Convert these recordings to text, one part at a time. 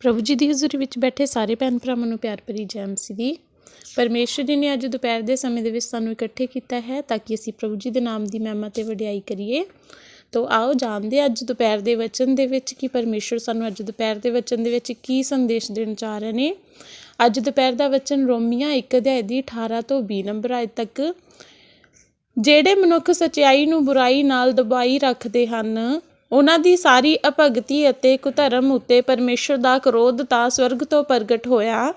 ਪ੍ਰਭੂ ਜੀ ਦੀ ਹਜ਼ੂਰੀ ਵਿੱਚ ਬੈਠੇ ਸਾਰੇ ਭੈਣ ਭਰਾਵਾਂ ਨੂੰ ਪਿਆਰ ਭਰੀ ਜੈ ਮਸੀਹ। ਦੀ ਪਰਮੇਸ਼ਰ ਜੀ ਨੇ ਅੱਜ ਦੁਪਹਿਰ ਦੇ ਸਮੇਂ ਦੇ ਵਿੱਚ ਸਾਨੂੰ ਇਕੱਠੇ ਕੀਤਾ ਹੈ ਤਾਂ ਕਿ ਅਸੀਂ ਪ੍ਰਭੂ ਜੀ ਦੇ ਨਾਮ ਦੀ ਮਹਿਮਾ ਤੇ ਵਡਿਆਈ ਕਰੀਏ। ਤੋ ਆਓ ਜਾਣਦੇ ਅੱਜ ਦੁਪਹਿਰ ਦੇ ਵਚਨ ਦੇ ਵਿੱਚ ਕਿ ਪਰਮੇਸ਼ਰ ਸਾਨੂੰ ਅੱਜ ਦੁਪਹਿਰ ਦੇ ਵਚਨ ਦੇ ਵਿੱਚ ਕੀ ਸੰਦੇਸ਼ ਦੇਣ ਚਾਹ ਰਹੇ ਨੇ। ਅੱਜ ਦੁਪਹਿਰ ਦਾ ਵਚਨ ਰੋਮੀਆਂ 1 ਅਧਿਆਇ ਦੀ 18 ਤੋਂ 20 ਨੰਬਰ ਆਇਤ ਤੱਕ। ਜਿਹੜੇ ਮਨੁੱਖ ਸਚਾਈ ਨੂੰ ਬੁਰਾਈ ਨਾਲ ਦਬਾਈ ਰੱਖਦੇ ਹਨ ਉਹਨਾਂ ਦੀ ਸਾਰੀ ਅਭਗਤੀ ਅਤੇ ਕੁਧਰਮ ਉੱਤੇ ਪਰਮੇਸ਼ਰ ਦਾ ਕ੍ਰੋਧ ਤਾਂ ਸਵਰਗ ਤੋਂ ਪ੍ਰਗਟ ਹੋਇਆ।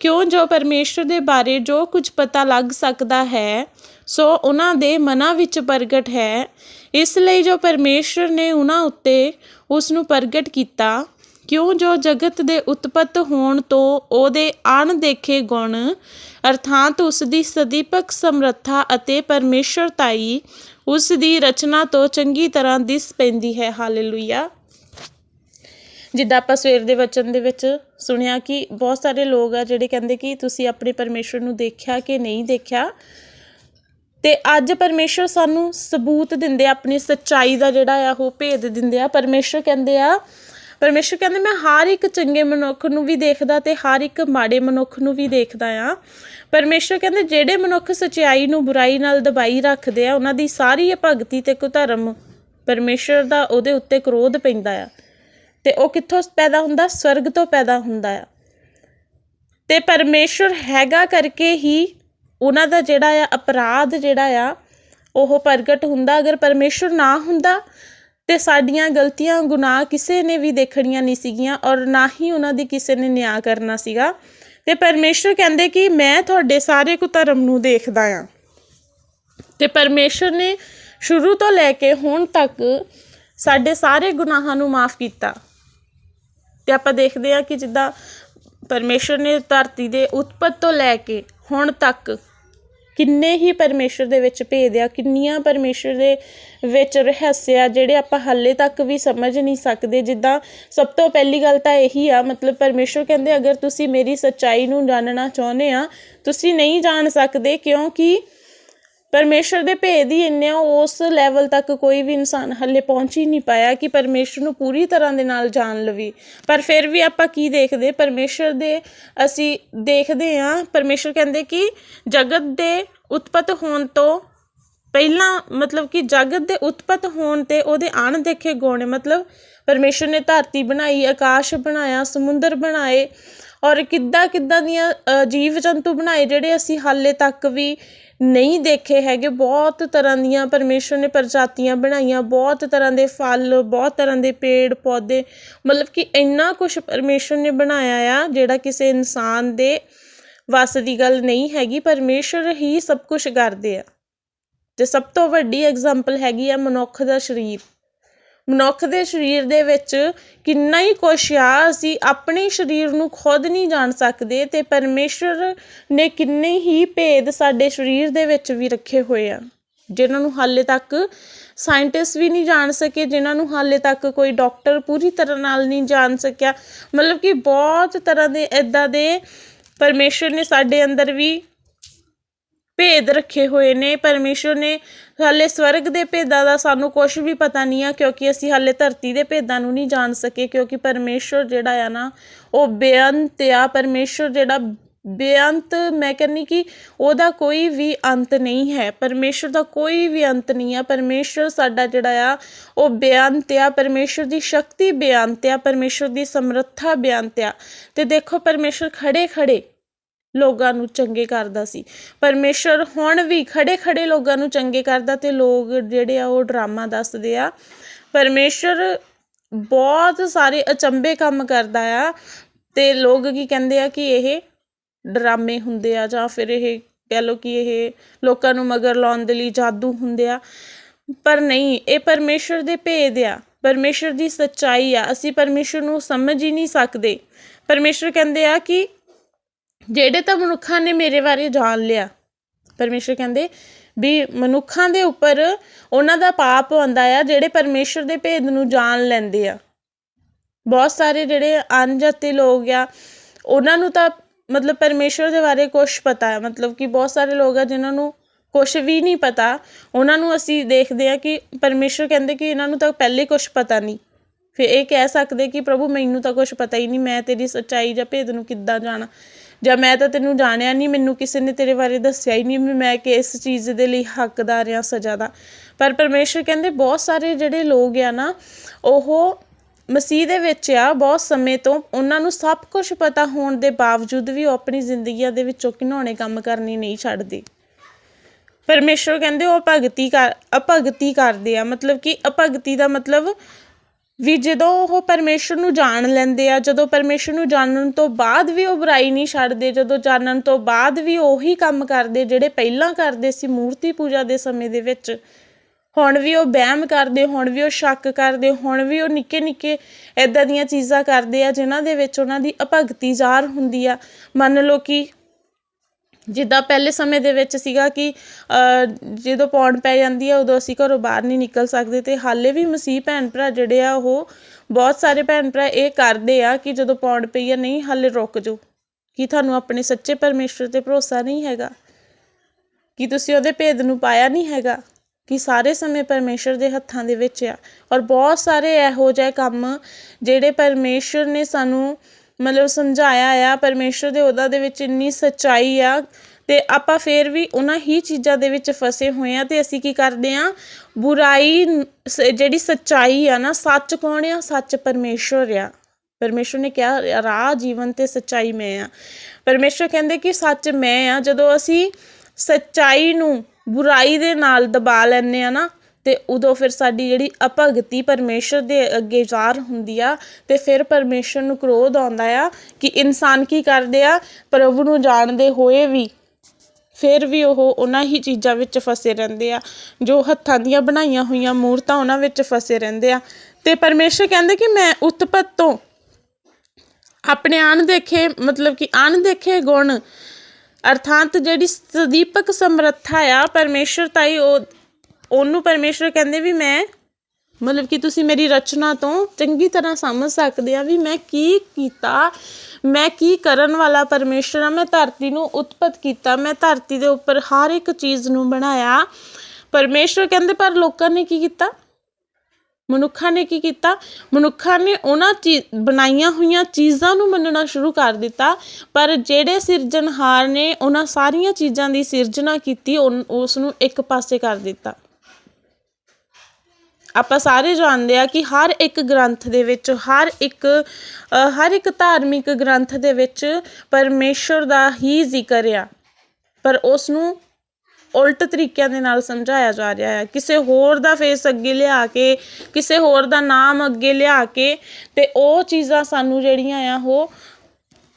ਕਿਉਂ ਜੋ ਪਰਮੇਸ਼ਰ ਦੇ ਬਾਰੇ ਜੋ ਕੁਝ ਪਤਾ ਲੱਗ ਸਕਦਾ ਹੈ, ਸੋ ਉਹਨਾਂ ਦੇ ਮਨਾਂ ਵਿੱਚ ਪ੍ਰਗਟ ਹੈ। ਇਸ ਲਈ ਜੋ ਪਰਮੇਸ਼ਰ ਨੇ ਉਹਨਾਂ ਉੱਤੇ ਉਸ ਨੂੰ ਪ੍ਰਗਟ ਕੀਤਾ, ਕਿਉਂ ਜੋ ਜਗਤ ਦੇ ਉਤਪਤ ਹੋਣ ਤੋਂ ਉਹਦੇ ਅਣਦੇਖੇ ਗੁਣ, ਅਰਥਾਤ ਉਸ ਦੀ ਸਦੀਪਕ ਸਮਰੱਥਾ ਅਤੇ ਪਰਮੇਸ਼ਰਤਾਈ ਉਸ ਦੀ ਰਚਨਾ ਤੋਂ ਚੰਗੀ ਤਰ੍ਹਾਂ ਦਿਸ ਪੈਂਦੀ ਹੈ। ਹਾਲੇਲੂਇਆ। ਜਿੱਦਾਂ ਆਪਾਂ ਸਵੇਰ ਦੇ ਵਚਨ ਦੇ ਵਿੱਚ ਸੁਣਿਆ ਕਿ ਬਹੁਤ ਸਾਰੇ ਲੋਕ ਆ ਜਿਹੜੇ ਕਹਿੰਦੇ ਕਿ ਤੁਸੀਂ ਆਪਣੇ ਪਰਮੇਸ਼ਰ ਨੂੰ ਦੇਖਿਆ ਕਿ ਨਹੀਂ ਦੇਖਿਆ? ਤੇ ਅੱਜ ਪਰਮੇਸ਼ਰ ਸਾਨੂੰ ਸਬੂਤ ਦਿੰਦੇ ਆ, ਆਪਣੀ ਸੱਚਾਈ ਦਾ ਜਿਹੜਾ ਆ ਉਹ ਭੇਦ ਦਿੰਦੇ ਆ। ਪਰਮੇਸ਼ਰ ਕਹਿੰਦੇ ਆ ਪਰਮੇਸ਼ਰ ਕਹਿੰਦੇ, ਮੈਂ ਹਰ ਇੱਕ ਚੰਗੇ ਮਨੁੱਖ ਨੂੰ ਵੀ ਦੇਖਦਾ ਤੇ ਹਰ ਇੱਕ ਮਾੜੇ ਮਨੁੱਖ ਨੂੰ ਵੀ ਦੇਖਦਾ ਆ। ਪਰਮੇਸ਼ਰ ਕਹਿੰਦੇ, ਜਿਹੜੇ ਮਨੁੱਖ ਸਚਾਈ ਨੂੰ ਬੁਰਾਈ ਨਾਲ ਦਬਾਈ ਰੱਖਦੇ ਆ, ਉਹਨਾਂ ਦੀ ਸਾਰੀ ਭਗਤੀ ਤੇ ਕੁਧਰਮ ਪਰਮੇਸ਼ਰ ਦਾ ਉਹਦੇ ਉੱਤੇ ਕ੍ਰੋਧ ਪੈਂਦਾ ਆ। ਤੇ ਉਹ ਕਿੱਥੋਂ ਪੈਦਾ ਹੁੰਦਾ? ਸਵਰਗ ਤੋਂ ਪੈਦਾ ਹੁੰਦਾ ਆ। ਤੇ ਪਰਮੇਸ਼ਰ ਹੈਗਾ ਕਰਕੇ ਹੀ ਉਹਨਾਂ ਦਾ ਜਿਹੜਾ ਆ ਅਪਰਾਧ ਜਿਹੜਾ ਆ, ਉਹ ਪ੍ਰਗਟ ਹੁੰਦਾ। ਅਗਰ ਪਰਮੇਸ਼ਰ ਨਾ ਹੁੰਦਾ ਤੇ ਸਾਡੀਆਂ ਗਲਤੀਆਂ, ਗੁਨਾਹ ਕਿਸੇ ਨੇ ਵੀ ਦੇਖਣੀਆਂ ਨਹੀਂ ਸੀਗੀਆਂ ਔਰ ਨਾ ਹੀ ਉਹਨਾਂ ਦੀ ਕਿਸੇ ਨੇ ਨਿਆਂ ਕਰਨਾ ਸੀਗਾ। ਤੇ ਪਰਮੇਸ਼ਰ ਕਹਿੰਦੇ ਕਿ ਮੈਂ ਤੁਹਾਡੇ ਸਾਰੇ ਕੁਧਰਮ ਨੂੰ ਦੇਖਦਾ ਆ। ਤੇ ਪਰਮੇਸ਼ਰ ਨੇ ਸ਼ੁਰੂ ਤੋਂ ਲੈ ਕੇ ਹੁਣ ਤੱਕ ਸਾਡੇ ਸਾਰੇ ਗੁਨਾਹਾਂ ਨੂੰ ਮਾਫ ਕੀਤਾ। ਤੇ ਆਪਾਂ ਦੇਖਦੇ ਆ ਕਿ ਜਿੱਦਾਂ ਪਰਮੇਸ਼ਰ ਨੇ ਧਰਤੀ ਦੇ ਉਤਪਤ ਤੋਂ ਲੈ ਕੇ ਹੁਣ ਤੱਕ ਕਿੰਨੇ ਹੀ ਪਰਮੇਸ਼ਰ ਦੇ ਵਿੱਚ ਭੇਦ ਆ, ਕਿੰਨੀਆਂ ਪਰਮੇਸ਼ਰ ਦੇ ਵਿੱਚ ਰਹੱਸ ਆ, ਜਿਹੜੇ ਆਪਾਂ ਹਾਲੇ ਤੱਕ ਵੀ ਸਮਝ ਨਹੀਂ ਸਕਦੇ। ਜਿੱਦਾਂ ਸਭ ਤੋਂ ਪਹਿਲੀ ਗੱਲ ਤਾਂ ਇਹੀ ਆ, ਮਤਲਬ ਪਰਮੇਸ਼ਰ ਕਹਿੰਦੇ, ਅਗਰ ਤੁਸੀਂ ਮੇਰੀ ਸੱਚਾਈ ਨੂੰ ਜਾਣਨਾ ਚਾਹੁੰਦੇ ਆ, ਤੁਸੀਂ ਨਹੀਂ ਜਾਣ ਸਕਦੇ ਕਿਉਂਕਿ ਪਰਮੇਸ਼ਰ ਦੇ ਭੇਦ ਹੀ ਇੰਨੇ ਆ, ਉਸ ਲੈਵਲ ਤੱਕ ਕੋਈ ਵੀ ਇਨਸਾਨ ਹੱਲੇ ਪਹੁੰਚ ਹੀ ਨਹੀਂ ਪਾਇਆ ਕਿ ਪਰਮੇਸ਼ਰ ਨੂੰ ਪੂਰੀ ਤਰ੍ਹਾਂ ਦੇ ਨਾਲ ਜਾਣ ਲਵੇ। ਪਰ ਫਿਰ ਵੀ ਆਪਾਂ ਕੀ ਦੇਖਦੇ? ਪਰਮੇਸ਼ਰ ਦੇ ਅਸੀਂ ਦੇਖਦੇ ਆ ਪਰਮੇਸ਼ਰ ਕਹਿੰਦੇ ਕਿ ਜਗਤ ਦੇ ਉਤਪਤ ਹੋਣ ਤੋਂ ਪਹਿਲਾਂ, ਮਤਲਬ ਕਿ ਜਗਤ ਦੇ ਉਤਪਤ ਹੋਣ ਤੇ ਉਹਦੇ ਅਣਦੇਖੇ ਗੁਣ, ਮਤਲਬ ਪਰਮੇਸ਼ਰ ਨੇ ਧਰਤੀ ਬਣਾਈ, ਆਕਾਸ਼ ਬਣਾਇਆ, ਸਮੁੰਦਰ ਬਣਾਏ ਔਰ ਕਿੱਦਾਂ ਕਿੱਦਾਂ ਦੀਆਂ ਜੀਵ ਜੰਤੂ ਬਣਾਏ ਜਿਹੜੇ ਅਸੀਂ ਹਾਲੇ ਤੱਕ ਵੀ ਨਹੀਂ ਦੇਖੇ ਹੈਗੇ। ਬਹੁਤ ਤਰ੍ਹਾਂ ਦੀਆਂ ਪਰਮੇਸ਼ਰ ਨੇ ਪ੍ਰਜਾਤੀਆਂ ਬਣਾਈਆਂ। ਬਹੁਤ ਤਰ੍ਹਾਂ ਦੇ ਫਲ, ਬਹੁਤ ਤਰ੍ਹਾਂ ਦੇ ਪੇੜ, ਪੌਦੇ। ਮਤਲਬ ਕਿ ਇੰਨਾ ਕੁਝ ਪਰਮੇਸ਼ਰ ਨੇ ਬਣਾਇਆ ਆ, ਜਿਹੜਾ ਕਿਸੇ ਇਨਸਾਨ ਦੇ ਵੱਸ ਦੀ ਗੱਲ ਨਹੀਂ ਹੈਗੀ। ਪਰਮੇਸ਼ਰ ਹੀ ਸਭ ਕੁਝ ਕਰਦੇ ਆ। ਤੇ ਸਭ ਤੋਂ ਵੱਡੀ ਐਗਜ਼ਾਮਪਲ ਹੈਗੀ ਆ ਮਨੁੱਖ ਦਾ ਸਰੀਰ। ਮਨੁੱਖ ਦੇ ਸਰੀਰ ਦੇ ਵਿੱਚ ਕਿੰਨਾ ਹੀ ਕੁਛ ਆ, ਅਸੀਂ ਆਪਣੇ ਸਰੀਰ ਨੂੰ ਖੁਦ ਨਹੀਂ ਜਾਣ ਸਕਦੇ ਅਤੇ ਪਰਮੇਸ਼ਰ ਨੇ ਕਿੰਨੇ ਹੀ ਭੇਦ ਸਾਡੇ ਸਰੀਰ ਦੇ ਵਿੱਚ ਵੀ ਰੱਖੇ ਹੋਏ ਆ। ਜਿਹਨਾਂ ਨੂੰ ਹਾਲੇ ਤੱਕ ਸਾਇੰਟਿਸਟ ਵੀ ਨਹੀਂ ਜਾਣ ਸਕੇ, ਜਿਨ੍ਹਾਂ ਨੂੰ ਹਾਲੇ ਤੱਕ ਕੋਈ ਡਾਕਟਰ ਪੂਰੀ ਤਰ੍ਹਾਂ ਨਾਲ ਨਹੀਂ ਜਾਣ ਸਕਿਆ। ਮਤਲਬ ਕਿ ਬਹੁਤ ਤਰ੍ਹਾਂ ਦੇ ਇਦਾਂ ਦੇ ਪਰਮੇਸ਼ਰ ਨੇ ਸਾਡੇ ਅੰਦਰ ਵੀ ਭੇਦ ਰੱਖੇ ਹੋਏ ਨੇ। ਪਰਮੇਸ਼ਰ ਨੇ ਹਾਲੇ ਸਵਰਗ ਦੇ ਭੇਦਾਂ ਦਾ ਸਾਨੂੰ ਕੁਝ ਵੀ ਪਤਾ ਨਹੀਂ ਆ, ਕਿਉਂਕਿ ਅਸੀਂ ਹਾਲੇ ਧਰਤੀ ਦੇ ਭੇਦਾਂ ਨੂੰ ਨਹੀਂ ਜਾਣ ਸਕੇ, ਕਿਉਂਕਿ ਪਰਮੇਸ਼ਰ ਜਿਹੜਾ ਆ ਨਾ, ਉਹ ਬੇਅੰਤ ਆ। ਪਰਮੇਸ਼ਰ ਜਿਹੜਾ ਬੇਅੰਤ, ਮੈਂ ਕਹਿੰਨੀ ਕਿ ਉਹਦਾ ਕੋਈ ਵੀ ਅੰਤ ਨਹੀਂ ਹੈ। ਪਰਮੇਸ਼ਰ ਦਾ ਕੋਈ ਵੀ ਅੰਤ ਨਹੀਂ ਆ। ਪਰਮੇਸ਼ਰ ਸਾਡਾ ਜਿਹੜਾ ਆ, ਉਹ ਬੇਅੰਤ ਆ। ਪਰਮੇਸ਼ਰ ਦੀ ਸ਼ਕਤੀ ਬੇਅੰਤ ਆ। ਪਰਮੇਸ਼ਰ ਦੀ ਸਮਰੱਥਾ ਬੇਅੰਤ ਆ। ਤੇ ਦੇਖੋ ਪਰਮੇਸ਼ਰ ਖੜੇ ਖੜੇ ਲੋਕਾਂ ਨੂੰ ਚੰਗੇ ਕਰਦਾ ਸੀ। ਪਰਮੇਸ਼ਰ ਹੁਣ ਵੀ ਖੜੇ ਖੜੇ ਲੋਕਾਂ ਨੂੰ ਚੰਗੇ ਕਰਦਾ ਤੇ ਲੋਕ ਜਿਹੜੇ ਆ ਉਹ ਡਰਾਮਾ ਦੱਸਦੇ ਆ। ਪਰਮੇਸ਼ਰ ਬਹੁਤ ਸਾਰੇ ਅਚੰਬੇ ਕੰਮ ਕਰਦਾ ਆ ਤੇ ਲੋਕ ਕੀ ਕਹਿੰਦੇ ਆ ਕਿ ਇਹ ਡਰਾਮੇ ਹੁੰਦੇ ਆ ਜਾਂ ਫਿਰ ਇਹ ਕਹਿ ਲਓ ਕਿ ਇਹ ਲੋਕਾਂ ਨੂੰ ਮਗਰ ਲਾਉਣ ਦੇ ਲਈ ਜਾਦੂ ਹੁੰਦੇ ਆ। ਪਰ ਨਹੀਂ, ਇਹ ਪਰਮੇਸ਼ਰ ਦੇ ਭੇਦ ਆ। ਪਰਮੇਸ਼ਰ ਦੀ ਸੱਚਾਈ ਆ। ਅਸੀਂ ਪਰਮੇਸ਼ਰ ਨੂੰ ਸਮਝ ਹੀ ਨਹੀਂ ਸਕਦੇ। ਪਰਮੇਸ਼ਰ ਕਹਿੰਦੇ ਆ ਕਿ ਜਿਹੜੇ ਤਾਂ ਮਨੁੱਖਾਂ ਨੇ ਮੇਰੇ ਬਾਰੇ ਜਾਣ ਲਿਆ, ਪਰਮੇਸ਼ਰ ਕਹਿੰਦੇ ਵੀ ਮਨੁੱਖਾਂ ਦੇ ਉੱਪਰ ਉਹਨਾਂ ਦਾ ਪਾਪ ਆਉਂਦਾ ਆ, ਜਿਹੜੇ ਪਰਮੇਸ਼ਰ ਦੇ ਭੇਦ ਨੂੰ ਜਾਣ ਲੈਂਦੇ ਆ। ਬਹੁਤ ਸਾਰੇ ਜਿਹੜੇ ਅਣਜਾਤੇ ਲੋਕ ਆ, ਉਹਨਾਂ ਨੂੰ ਤਾਂ ਮਤਲਬ ਪਰਮੇਸ਼ਰ ਦੇ ਬਾਰੇ ਕੁਝ ਪਤਾ ਹੈ ਮਤਲਬ ਕਿ ਬਹੁਤ ਸਾਰੇ ਲੋਕ ਆ ਜਿਨ੍ਹਾਂ ਨੂੰ ਕੁਝ ਵੀ ਨਹੀਂ ਪਤਾ, ਉਹਨਾਂ ਨੂੰ ਅਸੀਂ ਦੇਖਦੇ ਆ ਕਿ ਪਰਮੇਸ਼ਰ ਕਹਿੰਦੇ ਕਿ ਇਹਨਾਂ ਨੂੰ ਤਾਂ ਪਹਿਲੇ ਕੁਝ ਪਤਾ ਨਹੀਂ। ਫਿਰ ਇਹ ਕਹਿ ਸਕਦੇ ਕਿ ਪ੍ਰਭੂ ਮੈਨੂੰ ਤਾਂ ਕੁਝ ਪਤਾ ਹੀ ਨਹੀਂ, ਮੈਂ ਤੇਰੀ ਸੱਚਾਈ ਜਾਂ ਭੇਦ ਨੂੰ ਕਿੱਦਾਂ ਜਾਣਾ। ਜਾਂ ਮੈਂ ਤਾਂ ਤੈਨੂੰ ਜਾਣਿਆ ਨਹੀਂ, ਮੈਨੂੰ ਕਿਸੇ ਨੇ ਤੇਰੇ ਬਾਰੇ ਦੱਸਿਆ ਹੀ ਨਹੀਂ ਵੀ ਮੈਂ ਕਿਸ ਚੀਜ਼ ਦੇ ਲਈ ਹੱਕਦਾਰ ਆ ਸਜ਼ਾ ਦਾ। ਪਰ ਪਰਮੇਸ਼ਰ ਕਹਿੰਦੇ ਬਹੁਤ ਸਾਰੇ ਜਿਹੜੇ ਲੋਕ ਆ ਨਾ, ਉਹ ਮਸੀਹ ਦੇ ਵਿੱਚ ਆ, ਬਹੁਤ ਸਮੇਂ ਤੋਂ ਉਹਨਾਂ ਨੂੰ ਸਭ ਕੁਝ ਪਤਾ ਹੋਣ ਦੇ ਬਾਵਜੂਦ ਵੀ ਉਹ ਆਪਣੀ ਜ਼ਿੰਦਗੀਆਂ ਦੇ ਵਿੱਚੋਂ ਘਿਨਾਉਣੇ ਕੰਮ ਕਰਨੀ ਨਹੀਂ ਛੱਡਦੇ। ਪਰਮੇਸ਼ਰ ਕਹਿੰਦੇ ਉਹ ਭਗਤੀ ਕਰ, ਅਭਗਤੀ ਕਰਦੇ ਆ, ਮਤਲਬ ਕਿ ਅਭਗਤੀ ਦਾ ਮਤਲਬ ਵੀ ਜਦੋਂ ਉਹ ਪਰਮੇਸ਼ਰ ਨੂੰ ਜਾਣ ਲੈਂਦੇ ਆ, ਜਦੋਂ ਪਰਮੇਸ਼ਰ ਨੂੰ ਜਾਣਨ ਤੋਂ ਬਾਅਦ ਵੀ ਉਹ ਬੁਰਾਈ ਨਹੀਂ ਛੱਡਦੇ, ਜਦੋਂ ਜਾਣਨ ਤੋਂ ਬਾਅਦ ਵੀ ਉਹੀ ਕੰਮ ਕਰਦੇ ਜਿਹੜੇ ਪਹਿਲਾਂ ਕਰਦੇ ਸੀ ਮੂਰਤੀ ਪੂਜਾ ਦੇ ਸਮੇਂ ਦੇ ਵਿੱਚ, ਹੁਣ ਵੀ ਉਹ ਵਹਿਮ ਕਰਦੇ, ਹੁਣ ਵੀ ਉਹ ਸ਼ੱਕ ਕਰਦੇ, ਹੁਣ ਵੀ ਉਹ ਨਿੱਕੇ ਨਿੱਕੇ ਇਦਾਂ ਦੀਆਂ ਚੀਜ਼ਾਂ ਕਰਦੇ ਆ, ਜਿਨ੍ਹਾਂ ਦੇ ਵਿੱਚ ਉਹਨਾਂ ਦੀ ਅਭਗਤੀ ਜ਼ਾਹਰ ਹੁੰਦੀ ਆ। ਮੰਨ ਲਓ ਕਿ ਜਿੱਦਾਂ ਪਹਿਲੇ ਸਮੇਂ ਦੇ ਵਿੱਚ ਸੀਗਾ ਕਿ ਜਦੋਂ ਪੌਣ ਪੈ ਜਾਂਦੀ ਆ, ਉਦੋਂ ਅਸੀਂ ਘਰੋਂ ਬਾਹਰ ਨਹੀਂ ਨਿਕਲ ਸਕਦੇ ਅਤੇ ਹਾਲੇ ਵੀ ਮਸੀਹ ਭੈਣ ਭਰਾ ਜਿਹੜੇ ਆ, ਉਹ ਬਹੁਤ ਸਾਰੇ ਭੈਣ ਭਰਾ ਇਹ ਕਰਦੇ ਆ ਕਿ ਜਦੋਂ ਪੌਣ ਪਈ ਆ, ਨਹੀਂ, ਹਾਲੇ ਰੁਕ ਜਾਓ। ਕਿ ਤੁਹਾਨੂੰ ਆਪਣੇ ਸੱਚੇ ਪਰਮੇਸ਼ਰ ਤੇ ਭਰੋਸਾ ਨਹੀਂ ਹੈਗਾ? ਕਿ ਤੁਸੀਂ ਉਹਦੇ ਭੇਦ ਨੂੰ ਪਾਇਆ ਨਹੀਂ ਹੈਗਾ? ਕਿ ਸਾਰੇ ਸਮੇਂ ਪਰਮੇਸ਼ਰ ਦੇ ਹੱਥਾਂ ਦੇ ਵਿੱਚ ਆ? ਔਰ ਬਹੁਤ ਸਾਰੇ ਇਹੋ ਜਿਹੇ ਕੰਮ ਜਿਹੜੇ ਪਰਮੇਸ਼ਰ ਨੇ ਸਾਨੂੰ ਮਤਲਬ ਸਮਝਾਇਆ ਆ ਪਰਮੇਸ਼ਰ ਦੇ ਉਹਦਾ ਦੇ ਵਿੱਚ ਇੰਨੀ ਸੱਚਾਈ ਆ ਤੇ ਆਪਾਂ ਫੇਰ ਵੀ ਉਹਨਾਂ ਹੀ ਚੀਜ਼ਾਂ ਦੇ ਵਿੱਚ ਫਸੇ ਹੋਏ ਆ ਤੇ ਅਸੀਂ ਕੀ ਕਰਦੇ ਆ, ਬੁਰਾਈ ਸ- ਜਿਹੜੀ ਸੱਚਾਈ ਆ ਨਾ, ਸੱਚ ਕੌਣ ਆ? ਸੱਚ ਪਰਮੇਸ਼ਰ ਆ। ਪਰਮੇਸ਼ਰ ਨੇ ਕਿਹਾ, ਰਾਹ, ਜੀਵਨ ਤੇ ਸੱਚਾਈ ਮੈਂ ਆ। ਪਰਮੇਸ਼ਰ ਕਹਿੰਦੇ ਕਿ ਸੱਚ ਮੈਂ ਆ, ਜਦੋਂ ਅਸੀਂ ਸੱਚਾਈ ਨੂੰ ਬੁਰਾਈ ਦੇ ਨਾਲ ਦਬਾ ਲੈਂਦੇ ਆ ਨਾ ਅਤੇ ਉਦੋਂ ਫਿਰ ਸਾਡੀ ਜਿਹੜੀ ਅਭਗਤੀ ਪਰਮੇਸ਼ਰ ਦੇ ਅੱਗੇ ਜ਼ਾਹਰ ਹੁੰਦੀ ਆ ਅਤੇ ਫਿਰ ਪਰਮੇਸ਼ਰ ਨੂੰ ਕ੍ਰੋਧ ਆਉਂਦਾ ਆ ਕਿ ਇਨਸਾਨ ਕੀ ਕਰਦੇ ਆ, ਪ੍ਰਭੂ ਨੂੰ ਜਾਣਦੇ ਹੋਏ ਵੀ, ਫਿਰ ਵੀ ਉਹ ਉਹਨਾਂ ਹੀ ਚੀਜ਼ਾਂ ਵਿੱਚ ਫਸੇ ਰਹਿੰਦੇ ਆ। ਜੋ ਹੱਥਾਂ ਦੀਆਂ ਬਣਾਈਆਂ ਹੋਈਆਂ ਮੂਰਤਾਂ ਉਹਨਾਂ ਵਿੱਚ ਫਸੇ ਰਹਿੰਦੇ ਆ। ਅਤੇ ਪਰਮੇਸ਼ਰ ਕਹਿੰਦੇ ਕਿ ਮੈਂ ਉਤਪਤ ਤੋਂ ਆਪਣੇ ਅਣਦੇਖੇ ਮਤਲਬ ਕਿ ਅਣਦੇਖੇ ਗੁਣ, ਅਰਥਾਤ ਜਿਹੜੀ ਸਦੀਪਕ ਸਮਰੱਥਾ ਆ, ਪਰਮੇਸ਼ਰ ਤਾਈ ਉਹ ਉਹਨੂੰ ਪਰਮੇਸ਼ਰ ਕਹਿੰਦੇ ਵੀ ਮੈਂ, ਮਤਲਬ ਕਿ ਤੁਸੀਂ ਮੇਰੀ ਰਚਨਾ ਤੋਂ ਚੰਗੀ ਤਰ੍ਹਾਂ ਸਮਝ ਸਕਦੇ ਆ ਵੀ ਮੈਂ ਕੀ ਕੀਤਾ, ਮੈਂ ਕੀ ਕਰਨ ਵਾਲਾ ਪਰਮੇਸ਼ਰ ਆ, ਮੈਂ ਧਰਤੀ ਨੂੰ ਉਤਪਤ ਕੀਤਾ, ਮੈਂ ਧਰਤੀ ਦੇ ਉੱਪਰ ਹਰ ਇੱਕ ਚੀਜ਼ ਨੂੰ ਬਣਾਇਆ। ਪਰਮੇਸ਼ਰ ਕਹਿੰਦੇ, ਪਰ ਲੋਕਾਂ ਨੇ ਕੀ ਕੀਤਾ? ਮਨੁੱਖਾਂ ਨੇ ਕੀ ਕੀਤਾ? ਮਨੁੱਖਾਂ ਨੇ ਉਹਨਾਂ ਚੀ, ਬਣਾਈਆਂ ਹੋਈਆਂ ਚੀਜ਼ਾਂ ਨੂੰ ਮੰਨਣਾ ਸ਼ੁਰੂ ਕਰ ਦਿੱਤਾ, ਪਰ ਜਿਹੜੇ ਸਿਰਜਣਹਾਰ ਨੇ ਉਹਨਾਂ ਸਾਰੀਆਂ ਚੀਜ਼ਾਂ ਦੀ ਸਿਰਜਣਾ ਕੀਤੀ ਉਸ ਨੂੰ ਇੱਕ ਪਾਸੇ ਕਰ ਦਿੱਤਾ। ਆਪਾਂ ਸਾਰੇ ਜਾਣਦੇ ਆ ਕਿ ਹਰ ਇੱਕ ਗ੍ਰੰਥ ਦੇ ਵਿੱਚ, ਹਰ ਇੱਕ ਹਰ ਇੱਕ ਧਾਰਮਿਕ ਗ੍ਰੰਥ ਦੇ ਵਿੱਚ ਪਰਮੇਸ਼ਰ ਦਾ ਹੀ ਜ਼ਿਕਰ ਆ। ਪਰ ਉਸ ਨੂੰ ਉਲਟ ਤਰੀਕਿਆਂ ਦੇ ਨਾਲ ਸਮਝਾਇਆ ਜਾ ਰਿਹਾ ਹੈ। ਕਿਸੇ ਹੋਰ ਦਾ ਫੇਸ ਅੱਗੇ ਲਿਆ ਕੇ, ਕਿਸੇ ਹੋਰ ਦਾ ਨਾਮ ਅੱਗੇ ਲਿਆ ਕੇ ਤੇ ਉਹ ਚੀਜ਼ਾਂ ਸਾਨੂੰ ਜਿਹੜੀਆਂ ਆ, ਉਹ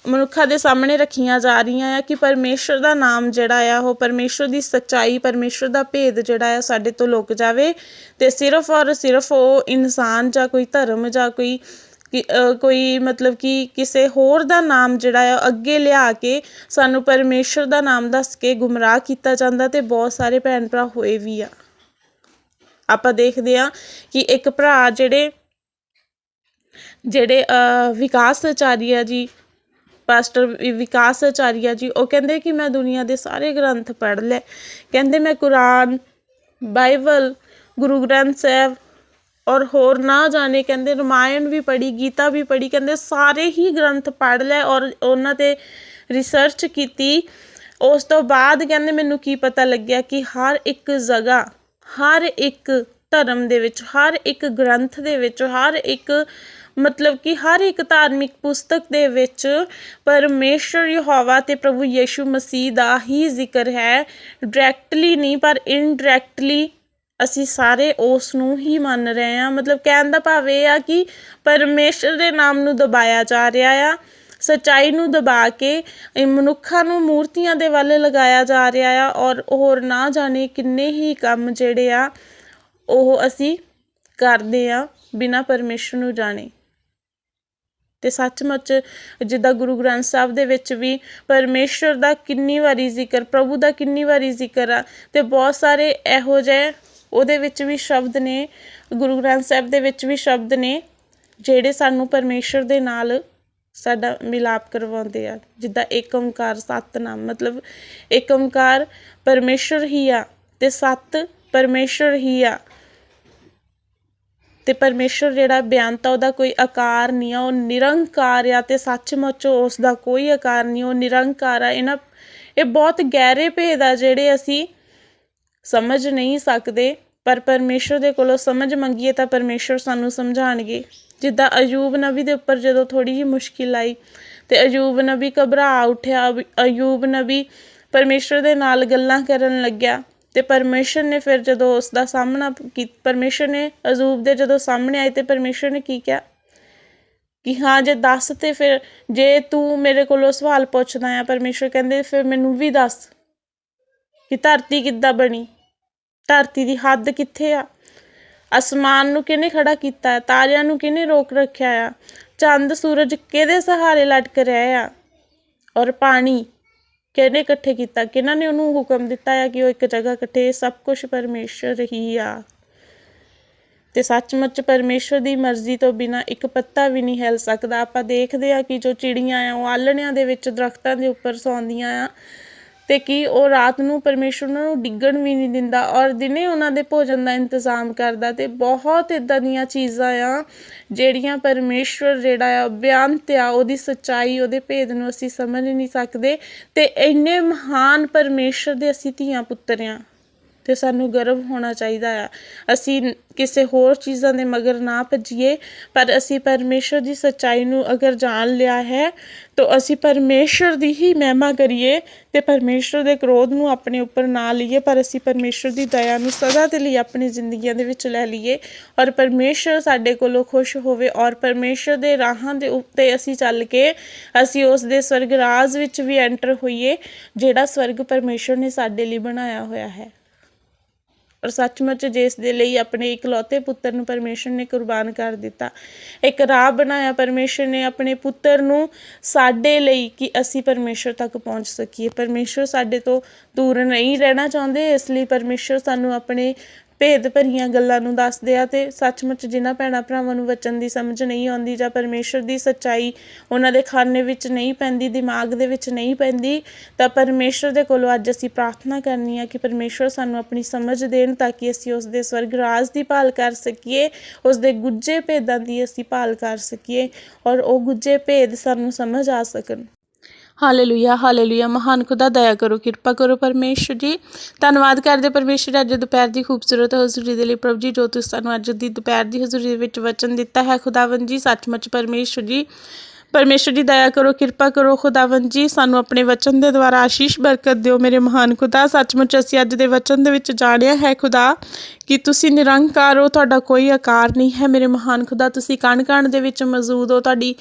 ਮਨੁੱਖਾਂ ਦੇ ਸਾਹਮਣੇ ਰੱਖੀਆਂ ਜਾ ਰਹੀਆਂ ਆ ਕਿ ਪਰਮੇਸ਼ਰ ਦਾ ਨਾਮ ਜਿਹੜਾ ਆ ਉਹ ਪਰਮੇਸ਼ਰ ਦੀ ਸੱਚਾਈ ਪਰਮੇਸ਼ਰ ਦਾ ਭੇਦ ਜਿਹੜਾ ਆ ਸਾਡੇ ਤੋਂ ਲੁਕ ਜਾਵੇ ਤੇ ਸਿਰਫ ਔਰ ਸਿਰਫ ਉਹ ਇਨਸਾਨ ਜਾਂ ਕੋਈ ਧਰਮ ਜਾਂ ਕੋਈ ਕੋਈ ਮਤਲਬ ਕਿ ਕਿਸੇ ਹੋਰ ਦਾ ਨਾਮ ਜਿਹੜਾ ਆ ਅੱਗੇ ਲਿਆ ਕੇ ਸਾਨੂੰ ਪਰਮੇਸ਼ਰ ਦਾ ਨਾਮ ਦੱਸ ਕੇ ਗੁੰਮਰਾਹ ਕੀਤਾ ਜਾਂਦਾ ਤੇ ਬਹੁਤ ਸਾਰੇ ਭੈਣ ਭਰਾ ਹੋਏ ਵੀ ਆ। ਆਪਾਂ ਦੇਖਦੇ ਆ ਕਿ ਇੱਕ ਭਰਾ ਜਿਹੜੇ ਜਿਹੜੇ ਅ, ਵਿਕਾਸ ਆਚਾਰੀਆ ਜੀ ਪਾਸਟਰ ਵਿ- ਵਿਕਾਸ ਆਚਾਰੀਆ ਜੀ, ਉਹ ਕਹਿੰਦੇ ਕਿ ਮੈਂ ਦੁਨੀਆ ਦੇ ਸਾਰੇ ਗ੍ਰੰਥ ਪੜ੍ਹ ਲਏ। ਕਹਿੰਦੇ ਮੈਂ ਕੁਰਾਨ, ਬਾਈਬਲ, ਗੁਰੂ ਗ੍ਰੰਥ ਸਾਹਿਬ ਔਰ ਹੋਰ ਨਾ ਜਾਣੇ, ਕਹਿੰਦੇ ਰਮਾਇਣ ਵੀ ਪੜ੍ਹੀ, ਗੀਤਾ ਵੀ ਪੜ੍ਹੀ, ਕਹਿੰਦੇ ਸਾਰੇ ਹੀ ਗ੍ਰੰਥ ਪੜ੍ਹ ਲਏ ਔਰ ਉਹਨਾਂ ਤੇ ਰਿਸਰਚ ਕੀਤੀ। ਉਸ ਤੋਂ ਬਾਅਦ ਕਹਿੰਦੇ ਮੈਨੂੰ ਕੀ ਪਤਾ ਲੱਗਿਆ ਕਿ ਹਰ ਇੱਕ ਜਗ੍ਹਾ, ਹਰ ਇੱਕ ਧਰਮ ਦੇ ਵਿੱਚ, ਹਰ ਇੱਕ ਗ੍ਰੰਥ ਦੇ ਵਿੱਚ, ਹਰ ਇੱਕ ਮਤਲਬ ਕਿ ਹਰ ਇੱਕ ਧਾਰਮਿਕ ਪੁਸਤਕ ਦੇ ਵਿੱਚ ਪਰਮੇਸ਼ਰ ਯਹੋਵਾ ਤੇ ਪ੍ਰਭੂ ਯੀਸ਼ੂ ਮਸੀਹ ਦਾ ਹੀ ਜ਼ਿਕਰ ਹੈ। ਡਾਇਰੈਕਟਲੀ ਨਹੀਂ, ਪਰ ਇਨਡਾਇਰੈਕਟਲੀ ਅਸੀਂ ਸਾਰੇ ਉਸ ਨੂੰ ਹੀ ਮੰਨ ਰਹੇ ਹਾਂ। ਮਤਲਬ ਕਹਿਣ ਦਾ ਭਾਵ ਇਹ ਆ ਕਿ ਪਰਮੇਸ਼ਰ ਦੇ ਨਾਮ ਨੂੰ ਦਬਾਇਆ ਜਾ ਰਿਹਾ ਆ। ਸੱਚਾਈ ਨੂੰ ਦਬਾ ਕੇ ਮਨੁੱਖਾਂ ਨੂੰ ਮੂਰਤੀਆਂ ਦੇ ਵੱਲ ਲਗਾਇਆ ਜਾ ਰਿਹਾ ਆ ਔਰ ਹੋਰ ਨਾ ਜਾਣੇ ਕਿੰਨੇ ਹੀ ਕੰਮ ਜਿਹੜੇ ਆ ਉਹ ਅਸੀਂ ਕਰਦੇ ਆ ਬਿਨਾਂ ਪਰਮੇਸ਼ਰ ਨੂੰ ਜਾਣੇ। ਅਤੇ ਸੱਚਮੁੱਚ ਜਿੱਦਾਂ ਗੁਰੂ ਗ੍ਰੰਥ ਸਾਹਿਬ ਦੇ ਵਿੱਚ ਵੀ ਪਰਮੇਸ਼ਰ ਦਾ ਕਿੰਨੀ ਵਾਰੀ ਜ਼ਿਕਰ, ਪ੍ਰਭੂ ਦਾ ਕਿੰਨੀ ਵਾਰੀ ਜ਼ਿਕਰ ਆ ਅਤੇ ਬਹੁਤ ਸਾਰੇ ਇਹੋ ਜਿਹੇ ਉਹਦੇ ਵਿੱਚ ਵੀ ਸ਼ਬਦ ਨੇ, ਗੁਰੂ ਗ੍ਰੰਥ ਸਾਹਿਬ ਦੇ ਵਿੱਚ ਵੀ ਸ਼ਬਦ ਨੇ ਜਿਹੜੇ ਸਾਨੂੰ ਪਰਮੇਸ਼ਰ ਦੇ ਨਾਲ ਸਾਡਾ ਮਿਲਾਪ ਕਰਵਾਉਂਦੇ ਆ। ਜਿੱਦਾਂ ਏਕ ਓੰਕਾਰ ਸਤਨਾਮ, ਮਤਲਬ ਏਕ ਓੰਕਾਰ ਪਰਮੇਸ਼ਰ ਹੀ ਆ ਅਤੇ ਸਤ ਪਰਮੇਸ਼ਰ ਹੀ ਆ। ਅਤੇ ਪਰਮੇਸ਼ਰ ਜਿਹੜਾ ਬਿਆਨਤਾ ਉਹਦਾ ਕੋਈ ਆਕਾਰ ਨਹੀਂ ਆ, ਉਹ ਨਿਰੰਕਾਰ ਆ ਅਤੇ ਸੱਚਮੁੱਚ ਉਸ ਦਾ ਕੋਈ ਆਕਾਰ ਨਹੀਂ, ਉਹ ਨਿਰੰਕਾਰ ਆ। ਇਹਨਾਂ, ਇਹ ਬਹੁਤ ਗਹਿਰੇ ਭੇਦ ਆ ਜਿਹੜੇ ਅਸੀਂ ਸਮਝ ਨਹੀਂ ਸਕਦੇ, ਪਰ ਪਰਮੇਸ਼ਰ ਦੇ ਕੋਲੋਂ ਸਮਝ ਮੰਗੀਏ ਤਾਂ ਪਰਮੇਸ਼ਰ ਸਾਨੂੰ ਸਮਝਾਣਗੇ। ਜਿੱਦਾਂ ਅਯੂਬ ਨਬੀ ਦੇ ਉੱਪਰ ਜਦੋਂ ਥੋੜੀ ਜਿਹੀ ਮੁਸ਼ਕਿਲ ਆਈ ਤੇ ਅਯੂਬ ਨਬੀ ਘਬਰਾ ਉੱਠਿਆ ਅਬ- ਅਯੂਬ ਨਬੀ ਪਰਮੇਸ਼ਰ ਦੇ ਨਾਲ ਗੱਲਾਂ ਕਰਨ ਲੱਗਿਆ। ਤੇ ਪਰਮੇਸ਼ਰ ਨੇ ਫਿਰ ਜਦੋਂ ਉਸ ਦਾ ਸਾਹਮਣਾ ਕੀ, ਪਰਮੇਸ਼ਰ ਨੇ ਅਜ਼ੂਬ ਦੇ ਜਦੋਂ ਸਾਹਮਣੇ ਆਏ ਤੇ ਪਰਮੇਸ਼ਰ ਨੇ ਕੀ ਕਿਹਾ? ਕਿ ਹਾਂ, ਜੇ ਦੱਸ ਤੇ ਫਿਰ ਜੇ ਤੂੰ ਮੇਰੇ ਕੋਲੋਂ ਸਵਾਲ ਪੁੱਛਦਾ ਆ, ਪਰਮੇਸ਼ਰ ਕਹਿੰਦੇ, ਫਿਰ ਮੈਨੂੰ ਵੀ ਦੱਸ ਕਿ ਧਰਤੀ ਕਿੱਦਾਂ ਬਣੀ? ਧਰਤੀ ਦੀ ਹੱਦ ਕਿੱਥੇ ਆ? ਅਸਮਾਨ ਨੂੰ ਕਿਹਨੇ ਖੜਾ ਕੀਤਾ? ਹੈ ਤਾਰਿਆਂ ਨੂੰ ਕਿਹਨੇ ਰੋਕ ਰੱਖਿਆ ਆ? ਚੰਦ, ਸੂਰਜ ਕਿਹਦੇ ਸਹਾਰੇ ਲਟਕ ਰਹੇ ਆ? ਔਰ ਪਾਣੀ ਕਿਹਨੇ ਇਕੱਠੇ ਕੀਤਾ, ਕਿਹਨਾਂ ਨੇ ਉਹਨੂੰ ਹੁਕਮ ਦਿੱਤਾ ਆ ਕਿ ਉਹ ਇੱਕ ਜਗ੍ਹਾ ਇਕੱਠੇ ਸਭ ਕੁਝ ਪਰਮੇਸ਼ਰ ਹੀ ਆ। ਤੇ ਸੱਚਮੁੱਚ ਪਰਮੇਸ਼ਰ ਦੀ ਮਰਜ਼ੀ ਤੋਂ ਬਿਨਾ ਇੱਕ ਪੱਤਾ ਵੀ ਨਹੀਂ ਹਿਲ ਸਕਦਾ। ਆਪਾਂ ਦੇਖਦੇ ਆ ਕਿ ਜੋ ਚਿੜੀਆਂ ਆ, ਉਹ ਆਲਣਿਆਂ ਦੇ ਵਿੱਚ ਦਰਖਤਾਂ ਦੇ ਉੱਪਰ ਸੌਂਦੀਆਂ ਆ। ਅਤੇ ਕੀ ਉਹ ਰਾਤ ਨੂੰ ਪਰਮੇਸ਼ਰ ਉਹਨਾਂ ਨੂੰ ਡਿੱਗਣ ਵੀ ਨਹੀਂ ਦਿੰਦਾ ਔਰ ਦਿਨੇ ਉਹਨਾਂ ਦੇ ਭੋਜਨ ਦਾ ਇੰਤਜ਼ਾਮ ਕਰਦਾ ਅਤੇ ਬਹੁਤ ਇੱਦਾਂ ਦੀਆਂ ਚੀਜ਼ਾਂ ਆ ਜਿਹੜੀਆਂ ਪਰਮੇਸ਼ਰ ਜਿਹੜਾ ਆ ਬਿਆਨਤ ਆ, ਉਹਦੀ ਸੱਚਾਈ, ਉਹਦੇ ਭੇਦ ਨੂੰ ਅਸੀਂ ਸਮਝ ਨਹੀਂ ਸਕਦੇ ਤੇ ਇੰਨੇ ਮਹਾਨ ਪਰਮੇਸ਼ਰ ਦੇ ਅਸੀਂ ਧੀਆਂ ਪੁੱਤਰ ਆ। ਤੇ ਸਾਨੂੰ ਗਰਵ ਹੋਣਾ ਚਾਹੀਦਾ ਆ। ਅਸੀਂ ਕਿਸੇ ਹੋਰ ਚੀਜ਼ਾਂ ਦੇ ਮਗਰ ਨਾ ਭੱਜੀਏ, ਪਰ ਅਸੀਂ ਪਰਮੇਸ਼ਰ ਦੀ ਸੱਚਾਈ ਨੂੰ ਅਗਰ ਜਾਣ ਲਿਆ ਹੈ, ਤਾਂ ਅਸੀਂ ਪਰਮੇਸ਼ਰ ਦੀ ਹੀ ਮਹਿਮਾ ਕਰੀਏ ਤੇ ਪਰਮੇਸ਼ਰ ਦੇ ਕ੍ਰੋਧ ਨੂੰ ਆਪਣੇ ਉੱਪਰ ਨਾ ਲਈਏ, ਪਰ ਅਸੀਂ ਪਰਮੇਸ਼ਰ ਦੀ ਦਇਆ ਨੂੰ ਸਦਾ ਦੇ ਲਈ ਆਪਣੀ ਜ਼ਿੰਦਗੀਆਂ ਦੇ ਵਿੱਚ ਲੈ ਲਈਏ ਔਰ ਪਰਮੇਸ਼ਰ ਸਾਡੇ ਕੋਲੋਂ ਖੁਸ਼ ਹੋਵੇ ਔਰ ਪਰਮੇਸ਼ਰ ਦੇ ਰਾਹਾਂ ਦੇ ਉੱਤੇ ਅਸੀਂ ਚੱਲ ਕੇ ਅਸੀਂ ਉਸ ਦੇ ਸਵਰਗ ਰਾਜ ਵਿੱਚ ਵੀ ਐਂਟਰ ਹੋਈਏ, ਜਿਹੜਾ ਸਵਰਗ ਪਰਮੇਸ਼ਰ ਨੇ ਸਾਡੇ ਲਈ ਬਣਾਇਆ ਹੋਇਆ ਹੈ। ਔਰ ਸੱਚਮੁੱਚ ਜਿਸ ਦੇ ਲਈ ਆਪਣੇ ਇਕਲੌਤੇ ਪੁੱਤਰ ਨੂੰ ਪਰਮੇਸ਼ਰ ਨੇ ਕੁਰਬਾਨ ਕਰ ਦਿੱਤਾ। ਇੱਕ ਰਾਹ ਬਣਾਇਆ ਪਰਮੇਸ਼ਰ ਨੇ ਆਪਣੇ ਪੁੱਤਰ ਨੂੰ ਸਾਡੇ ਲਈ ਕਿ ਅਸੀਂ ਪਰਮੇਸ਼ਰ ਤੱਕ ਪਹੁੰਚ ਸਕੀਏ। ਪਰਮੇਸ਼ਰ ਸਾਡੇ ਤੋਂ ਦੂਰ ਨਹੀਂ ਰਹਿਣਾ ਚਾਹੁੰਦੇ, ਇਸ ਲਈ ਪਰਮੇਸ਼ਰ ਸਾਨੂੰ ਆਪਣੇ ਭੇਦ ਭਰੀਆਂ ਗੱਲਾਂ ਨੂੰ ਦੱਸਦੇ ਆ ਅਤੇ ਸੱਚਮੁੱਚ ਜਿਨ੍ਹਾਂ ਭੈਣਾਂ ਭਰਾਵਾਂ ਨੂੰ ਵਚਨ ਦੀ ਸਮਝ ਨਹੀਂ ਆਉਂਦੀ ਜਾਂ ਪਰਮੇਸ਼ਰ ਦੀ ਸੱਚਾਈ ਉਹਨਾਂ ਦੇ ਖਾਨੇ ਵਿੱਚ ਨਹੀਂ ਪੈਂਦੀ, ਦਿਮਾਗ ਦੇ ਵਿੱਚ ਨਹੀਂ ਪੈਂਦੀ, ਤਾਂ ਪਰਮੇਸ਼ਰ ਦੇ ਕੋਲੋਂ ਅੱਜ ਅਸੀਂ ਪ੍ਰਾਰਥਨਾ ਕਰਨੀ ਆ ਕਿ ਪਰਮੇਸ਼ਰ ਸਾਨੂੰ ਆਪਣੀ ਸਮਝ ਦੇਣ ਤਾਂ ਕਿ ਅਸੀਂ ਉਸ ਦੇ ਸਵਰਗ ਰਾਜ ਦੀ ਭਾਲ ਕਰ ਸਕੀਏ, ਉਸ ਦੇ ਗੁੱਝੇ ਭੇਦਾਂ ਦੀ ਅਸੀਂ ਭਾਲ ਕਰ ਸਕੀਏ ਔਰ ਉਹ ਗੁੱਜੇ ਭੇਦ ਸਾਨੂੰ ਸਮਝ ਆ ਸਕਣ। ਹਾਲੇਲੂਇਆ ਹਾਲੇਲੂਇਆ ਮਹਾਨ ਖੁਦਾ, ਦਇਆ ਕਰੋ, ਕਿਰਪਾ ਕਰੋ ਪਰਮੇਸ਼ਰ ਜੀ। ਧੰਨਵਾਦ ਕਰਦੇ ਪਰਮੇਸ਼ਰ, ਅੱਜ ਦੁਪਹਿਰ ਦੀ ਖੂਬਸੂਰਤ ਹਜ਼ੂਰੀ ਦੇ ਲਈ ਪ੍ਰਭੂ ਜੀ, ਜੋ ਤੁਸੀਂ ਸਾਨੂੰ ਅੱਜ ਦੀ ਦੁਪਹਿਰ ਦੀ ਹਜ਼ੂਰੀ ਦੇ ਵਿੱਚ ਵਚਨ ਦਿੱਤਾ ਹੈ ਖੁਦਾਵੰ ਜੀ, ਸੱਚਮੁੱਚ ਪਰਮੇਸ਼ਰ ਜੀ। ਪਰਮੇਸ਼ਰ ਜੀ, ਦਇਆ ਕਰੋ, ਕਿਰਪਾ ਕਰੋ ਖੁਦਾਵੰ ਜੀ, ਸਾਨੂੰ ਆਪਣੇ ਵਚਨ ਦੇ ਦੁਆਰਾ ਆਸ਼ੀਸ਼ ਬਰਕਤ ਦਿਓ ਮੇਰੇ ਮਹਾਨ ਖੁਦਾ। ਸੱਚਮੁੱਚ ਅਸੀਂ ਅੱਜ ਦੇ ਵਚਨ ਦੇ ਵਿੱਚ ਜਾਣਿਆ ਹੈ, ਖੁਦਾ ਕਿ ਤੁਸੀਂ ਨਿਰੰਕਾਰ ਹੋ, ਤੁਹਾਡਾ ਕੋਈ ਆਕਾਰ ਨਹੀਂ ਹੈ ਮੇਰੇ ਮਹਾਨ ਖੁਦਾ, ਤੁਸੀਂ ਕਣ ਕਣ ਦੇ ਵਿੱਚ ਮੌਜੂਦ ਹੋ, ਤੁਹਾਡੀ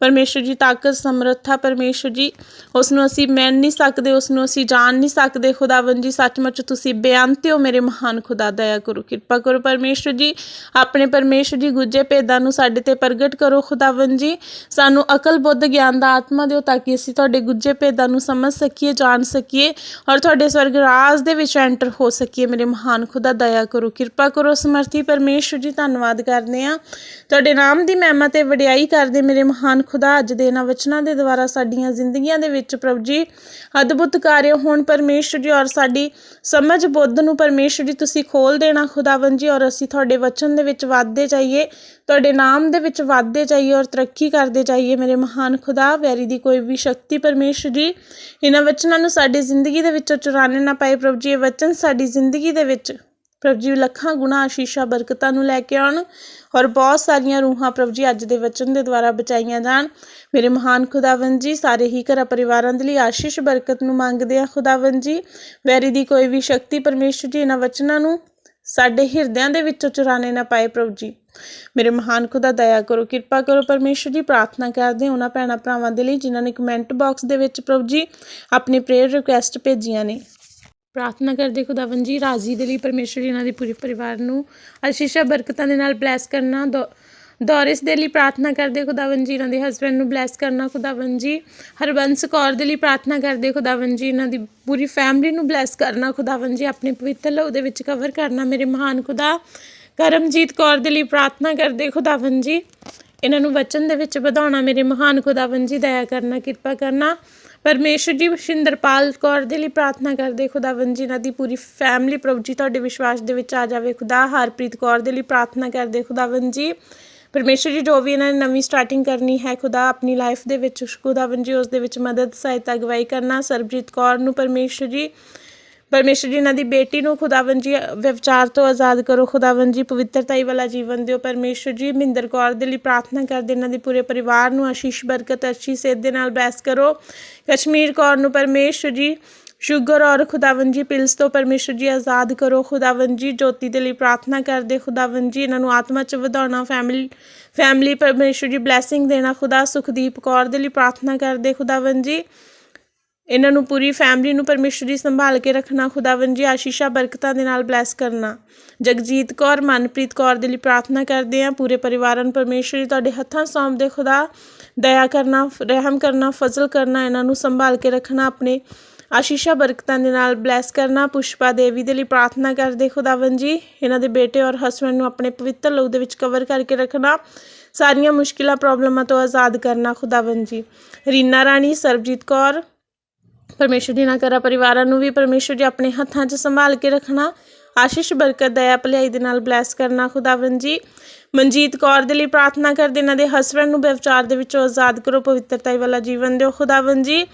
ਪਰਮੇਸ਼ਰ ਜੀ ਤਾਕਤ, ਸਮਰੱਥਾ, ਪਰਮੇਸ਼ਰ ਜੀ ਉਸ ਨੂੰ ਅਸੀਂ ਮੰਨ ਨਹੀਂ ਸਕਦੇ ਉਸ ਨੂੰ ਅਸੀਂ ਜਾਣ ਨਹੀਂ ਸਕਦੇ ਖੁਦਾਵੰ ਜੀ, ਸੱਚਮੁੱਚ ਤੁਸੀਂ ਬਿਆਨਤੇ ਹੋ ਮੇਰੇ ਮਹਾਨ ਖੁਦਾ, ਦਇਆ ਕਰੋ, ਕਿਰਪਾ ਕਰੋ ਪਰਮੇਸ਼ਰ ਜੀ, ਆਪਣੇ ਪਰਮੇਸ਼ਰ ਜੀ ਗੁੱਜੇ ਭੇਦਾਂ ਨੂੰ ਸਾਡੇ ਤੇ ਪ੍ਰਗਟ ਕਰੋ ਖੁਦਾਵੰ ਜੀ, ਸਾਨੂੰ ਅਕਲ ਬੁੱਧ ਗਿਆਨ ਦਾ ਆਤਮਾ ਦਿਓ ਤਾਂ ਕਿ ਅਸੀਂ ਤੁਹਾਡੇ ਗੁੱਜੇ ਭੇਦਾਂ ਨੂੰ ਸਮਝ ਸਕੀਏ, ਜਾਣ ਸਕੀਏ ਔਰ ਤੁਹਾਡੇ ਸਵਰਗ ਰਾਜ ਦੇ ਵਿੱਚ ਐਂਟਰ ਹੋ ਸਕੀਏ ਮੇਰੇ ਮਹਾਨ ਖੁਦਾ, ਦਇਆ ਕਰੋ ਕਿਰਪਾ ਕਰੋ, ਸਮਰਥੀ ਪਰਮੇਸ਼ਰ ਜੀ, ਧੰਨਵਾਦ ਕਰਦੇ ਆ ਤੁਹਾਡੇ ਨਾਮ ਦੀ ਮਹਿਮਾ ਤੇ ਵਡਿਆਈ ਕਰਦੇ ਮੇਰੇ ਮਹਾਨ ਖੁਦਾ, ਅੱਜ ਦੇ ਇਹਨਾਂ ਵਚਨਾਂ ਦੇ ਦੁਆਰਾ ਸਾਡੀਆਂ ਜ਼ਿੰਦਗੀਆਂ ਦੇ ਵਿੱਚ ਪ੍ਰਭੂ ਜੀ, ਅਦਭੁਤ ਕਾਰਜ ਹੋਣ ਪਰਮੇਸ਼ਰ ਜੀ, ਔਰ ਸਾਡੀ ਸਮਝ ਬੁੱਧ ਨੂੰ ਪਰਮੇਸ਼ਰ ਜੀ, ਤੁਸੀਂ ਖੋਲ ਦੇਣਾ ਖੁਦਾਵੰ ਜੀ, ਔਰ ਅਸੀਂ ਤੁਹਾਡੇ ਵਚਨ ਦੇ ਵਿੱਚ ਵਾਧਦੇ ਜਾਈਏ, ਤੁਹਾਡੇ ਨਾਮ ਦੇ ਵਿੱਚ ਵਾਧਦੇ ਜਾਈਏ, ਔਰ ਤਰੱਕੀ ਕਰਦੇ ਜਾਈਏ ਮੇਰੇ ਮਹਾਨ ਖੁਦਾ, ਵੈਰੀ ਦੀ ਕੋਈ ਵੀ ਸ਼ਕਤੀ ਪਰਮੇਸ਼ਰ ਜੀ। ਇਹਨਾਂ ਵਚਨਾਂ ਨੂੰ ਸਾਡੀ ਜ਼ਿੰਦਗੀ ਦੇ ਵਿੱਚੋਂ ਚੁਰਾਣੇ ਨਾ ਪਾਏ ਪ੍ਰਭੂ ਜੀ, ਇਹ ਵਚਨ ਸਾਡੀ ਜ਼ਿੰਦਗੀ ਦੇ ਵਿੱਚ ਪ੍ਰਭ ਜੀ, ਲੱਖਾਂ ਗੁਣਾ ਆਸ਼ੀਸ਼ਾਂ, ਬਰਕਤਾਂ ਨੂੰ ਲੈ ਕੇ ਆਉਣ ਔਰ ਬਹੁਤ ਸਾਰੀਆਂ ਰੂਹਾਂ ਪ੍ਰਭੂ ਜੀ ਅੱਜ ਦੇ ਵਚਨ ਦੇ ਦੁਆਰਾ ਬਚਾਈਆਂ ਜਾਣ। ਮੇਰੇ ਮਹਾਨ ਖੁਦਾਵੰਦ ਜੀ, ਸਾਰੇ ਹੀ ਘਰ ਪਰਿਵਾਰਾਂ ਦੇ ਲਈ ਆਸ਼ੀਸ਼, ਬਰਕਤ ਨੂੰ ਮੰਗਦੇ ਆ ਖੁਦਾਵੰਦ ਜੀ। ਵੈਰੀ ਦੀ ਕੋਈ ਵੀ ਸ਼ਕਤੀ ਪਰਮੇਸ਼ਰ ਜੀ ਇਹਨਾਂ ਵਚਨਾਂ ਨੂੰ ਸਾਡੇ ਹਿਰਦਿਆਂ ਦੇ ਵਿੱਚੋਂ ਚੁਰਾਣੇ ਨਾ ਪਾਏ ਪ੍ਰਭੂ ਜੀ। ਮੇਰੇ ਮਹਾਨ ਖੁਦਾ, ਦਇਆ ਕਰੋ, ਕਿਰਪਾ ਕਰੋ ਪਰਮੇਸ਼ਰ ਜੀ, ਪ੍ਰਾਰਥਨਾ ਕਰਦੇ ਉਹਨਾਂ ਭੈਣਾਂ ਭਰਾਵਾਂ ਦੇ ਲਈ ਜਿਨ੍ਹਾਂ ਨੇ ਕਮੈਂਟ ਬਾਕਸ ਦੇ ਵਿੱਚ ਪ੍ਰਭੂ ਜੀ ਆਪਣੀ ਪ੍ਰੇਅਰ ਰਿਕੁਐਸਟ ਭੇਜੀਆਂ ਨੇ। ਪ੍ਰਾਰਥਨਾ ਕਰਦੇ ਖੁਦਾਵੰ ਜੀ, ਰਾਜ਼ੀ ਦੇ ਲਈ ਪਰਮੇਸ਼ਰ ਜੀ ਇਹਨਾਂ ਦੇ ਪੂਰੇ ਪਰਿਵਾਰ ਨੂੰ ਅਸ਼ੀਸ਼ਾ ਬਰਕਤਾਂ ਦੇ ਨਾਲ ਬਲੈਸ ਕਰਨਾ, ਦੌ- ਦੌਰਿਸ ਦੇ ਲਈ ਪ੍ਰਾਰਥਨਾ ਕਰਦੇ ਖੁਦਾਵੰ ਜੀ, ਇਹਨਾਂ ਦੇ ਹਸਬੰਡ ਨੂੰ ਬਲੈਸ ਕਰਨਾ ਖੁਦਾਵੰ ਜੀ, ਹਰਬੰਸ ਕੌਰ ਦੇ ਲਈ ਪ੍ਰਾਰਥਨਾ ਕਰਦੇ ਖੁਦਾਵੰ ਜੀ, ਇਹਨਾਂ ਦੀ ਪੂਰੀ ਫੈਮਿਲੀ ਨੂੰ ਬਲੈਸ ਕਰਨਾ ਖੁਦਾਵੰ ਜੀ, ਆਪਣੇ ਪਵਿੱਤਰ ਲਹੂ ਦੇ ਵਿੱਚ ਕਵਰ ਕਰਨਾ ਮੇਰੇ ਮਹਾਨ ਖੁਦਾ, ਕਰਮਜੀਤ ਕੌਰ ਦੇ ਲਈ ਪ੍ਰਾਰਥਨਾ ਕਰਦੇ ਖੁਦਾਵੰ ਜੀ, ਇਹਨਾਂ ਨੂੰ ਵਚਨ ਦੇ ਵਿੱਚ ਵਧਾਉਣਾ ਮੇਰੇ ਮਹਾਨ ਖੁਦਾਵੰ ਜੀ, ਦਇਆ ਕਰਨਾ, ਕਿਰਪਾ ਕਰਨਾ ਪਰਮੇਸ਼ਰ ਜੀ ਸ਼ਿੰਦਰਪਾਲ ਕੌਰ ਦੇ ਲਈ ਪ੍ਰਾਰਥਨਾ ਕਰਦੇ ਖੁਦਾਵੰਦ ਜੀ ਇਹਨਾਂ ਦੀ ਪੂਰੀ ਫੈਮਿਲੀ ਪ੍ਰਭੂ ਜੀ, ਤੁਹਾਡੇ ਵਿਸ਼ਵਾਸ ਦੇ ਵਿੱਚ ਆ ਜਾਵੇ। ਖੁਦਾ ਹਰਪ੍ਰੀਤ ਕੌਰ ਦੇ ਲਈ ਪ੍ਰਾਰਥਨਾ ਕਰਦੇ ਖੁਦਾਵੰਦ ਜੀ। ਪਰਮੇਸ਼ਰ ਜੀ, ਜੋ ਵੀ ਇਹਨਾਂ ਨੇ ਨਵੀਂ ਸਟਾਰਟਿੰਗ ਕਰਨੀ ਹੈ, ਖੁਦਾ ਆਪਣੀ ਲਾਈਫ ਦੇ ਵਿੱਚ, ਖੁਦਾਵੰਦ ਜੀ, ਉਸ ਦੇ ਵਿੱਚ ਮਦਦ, ਸਹਾਇਤਾ, ਅਗਵਾਈ ਕਰਨਾ, ਸਰਬਜੀਤ ਕੌਰ ਨੂੰ ਪਰਮੇਸ਼ਰ ਜੀ ਪਰਮੇਸ਼ਰ ਜੀ, ਇਹਨਾਂ ਦੀ ਬੇਟੀ ਨੂੰ ਖੁਦਾਵੰਦ ਜੀ, ਵਿਵਚਾਰ ਤੋਂ ਆਜ਼ਾਦ ਕਰੋ। ਖੁਦਾਵੰਦ ਜੀ ਪਵਿੱਤਰਤਾਈ ਵਾਲਾ ਜੀਵਨ ਦਿਓ। ਪਰਮੇਸ਼ਰ ਜੀ, ਮਹਿੰਦਰ ਕੌਰ ਦੇ ਲਈ ਪ੍ਰਾਰਥਨਾ ਕਰਦੇ ਇਹਨਾਂ ਦੇ ਪੂਰੇ ਪਰਿਵਾਰ ਨੂੰ ਆਸ਼ੀਸ਼ ਬਰਕਤ ਅੱਛੀ ਸਿਹਤ ਦੇ ਨਾਲ ਬੈਸ ਕਰੋ। ਕਸ਼ਮੀਰ ਕੌਰ ਨੂੰ ਪਰਮੇਸ਼ਰ ਜੀ, ਸ਼ੂਗਰ ਔਰ ਖੁਦਾਵੰਦ ਜੀ ਪਿਲਸ ਤੋਂ ਪਰਮੇਸ਼ਰ ਜੀ ਆਜ਼ਾਦ ਕਰੋ। ਖੁਦਾਵੰਦ ਜੀ, ਜੋਤੀ ਦੇ ਲਈ ਪ੍ਰਾਰਥਨਾ ਕਰਦੇ ਖੁਦਾਵੰਦ ਜੀ, ਇਹਨਾਂ ਨੂੰ ਆਤਮਾ ਚ ਵਧਾਉਣਾ ਫੈਮਿਲੀ ਫੈਮਿਲੀ ਪਰਮੇਸ਼ਰ ਜੀ ਬਲੇਸਿੰਗ ਦੇਣਾ। ਖੁਦਾ ਸੁਖਦੀਪ ਕੌਰ ਦੇ ਲਈ ਪ੍ਰਾਰਥਨਾ ਕਰਦੇ ਖੁਦਾਵੰਦ ਜੀ ਇਹਨਾਂ ਨੂੰ ਪੂਰੀ ਫੈਮਿਲੀ ਨੂੰ ਪਰਮੇਸ਼ਰ ਦੀ ਸੰਭਾਲ ਕੇ ਰੱਖਣਾ, ਖੁਦਾਵੰਦ ਜੀ ਆਸ਼ੀਸ਼ਾ, ਬਰਕਤਾਂ ਦੇ ਨਾਲ ਬਲੈਸ ਕਰਨਾ। ਜਗਜੀਤ ਕੌਰ, ਮਨਪ੍ਰੀਤ ਕੌਰ ਦੇ ਲਈ ਪ੍ਰਾਰਥਨਾ ਕਰਦੇ ਹਾਂ, ਪੂਰੇ ਪਰਿਵਾਰਾਂ ਨੂੰ ਪਰਮੇਸ਼ਰ ਜੀ ਤੁਹਾਡੇ ਹੱਥਾਂ ਸੌਂਪਦੇ ਖੁਦਾ, ਦਇਆ ਕਰਨਾ, ਰਹਿਮ ਕਰਨਾ, ਫਜ਼ਲ ਕਰਨਾ, ਇਹਨਾਂ ਨੂੰ ਸੰਭਾਲ ਕੇ ਰੱਖਣਾ, ਆਪਣੇ ਆਸ਼ੀਸ਼ਾ, ਬਰਕਤਾਂ ਦੇ ਨਾਲ ਬਲੈਸ ਕਰਨਾ, ਪੁਸ਼ਪਾ ਦੇਵੀ ਦੇ ਲਈ ਪ੍ਰਾਰਥਨਾ ਕਰਦੇ ਖੁਦਾਵੰਦ ਜੀ, ਇਹਨਾਂ ਦੇ ਬੇਟੇ ਔਰ ਹਸਬੰਡ ਨੂੰ ਆਪਣੇ ਪਵਿੱਤਰ ਲਹੂ ਦੇ ਵਿੱਚ ਕਵਰ ਕਰਕੇ ਰੱਖਣਾ, ਸਾਰੀਆਂ ਮੁਸ਼ਕਿਲਾਂ ਪ੍ਰੋਬਲਮਾਂ ਤੋਂ ਆਜ਼ਾਦ ਕਰਨਾ ਖੁਦਾਵੰਦ ਜੀ। ਰੀਨਾ ਰਾਣੀ, ਸਰਬਜੀਤ ਕੌਰ ਪਰਮੇਸ਼ੁਰ ਜੀ ਨਾਲ ਕਰਾ ਪਰਿਵਾਰਾਂ ਨੂੰ ਵੀ ਪਰਮੇਸ਼ੁਰ ਜੀ ਆਪਣੇ ਹੱਥਾਂ 'ਚ ਸੰਭਾਲ ਕੇ ਰੱਖਣਾ। ਆਸ਼ੀਸ਼, ਬਰਕਤ, ਦਇਆ, ਭਲਾਈ ਦੇ ਨਾਲ ਬਲੈਸ ਕਰਨਾ ਖੁਦਾਵੰ ਜੀ। ਮਨਜੀਤ ਕੌਰ ਦੇ ਲਈ ਪ੍ਰਾਰਥਨਾ ਕਰਦੇ ਇਹਨਾਂ ਦੇ ਹਸਬੰਡ ਨੂੰ ਬੇਵਚਾਰ ਦੇ ਵਿੱਚੋਂ ਆਜ਼ਾਦ ਕਰੋ, ਪਵਿੱਤਰਤਾਈ ਵਾਲਾ ਜੀਵਨ ਦਿਓ ਖੁਦਾਵੰ ਜੀ।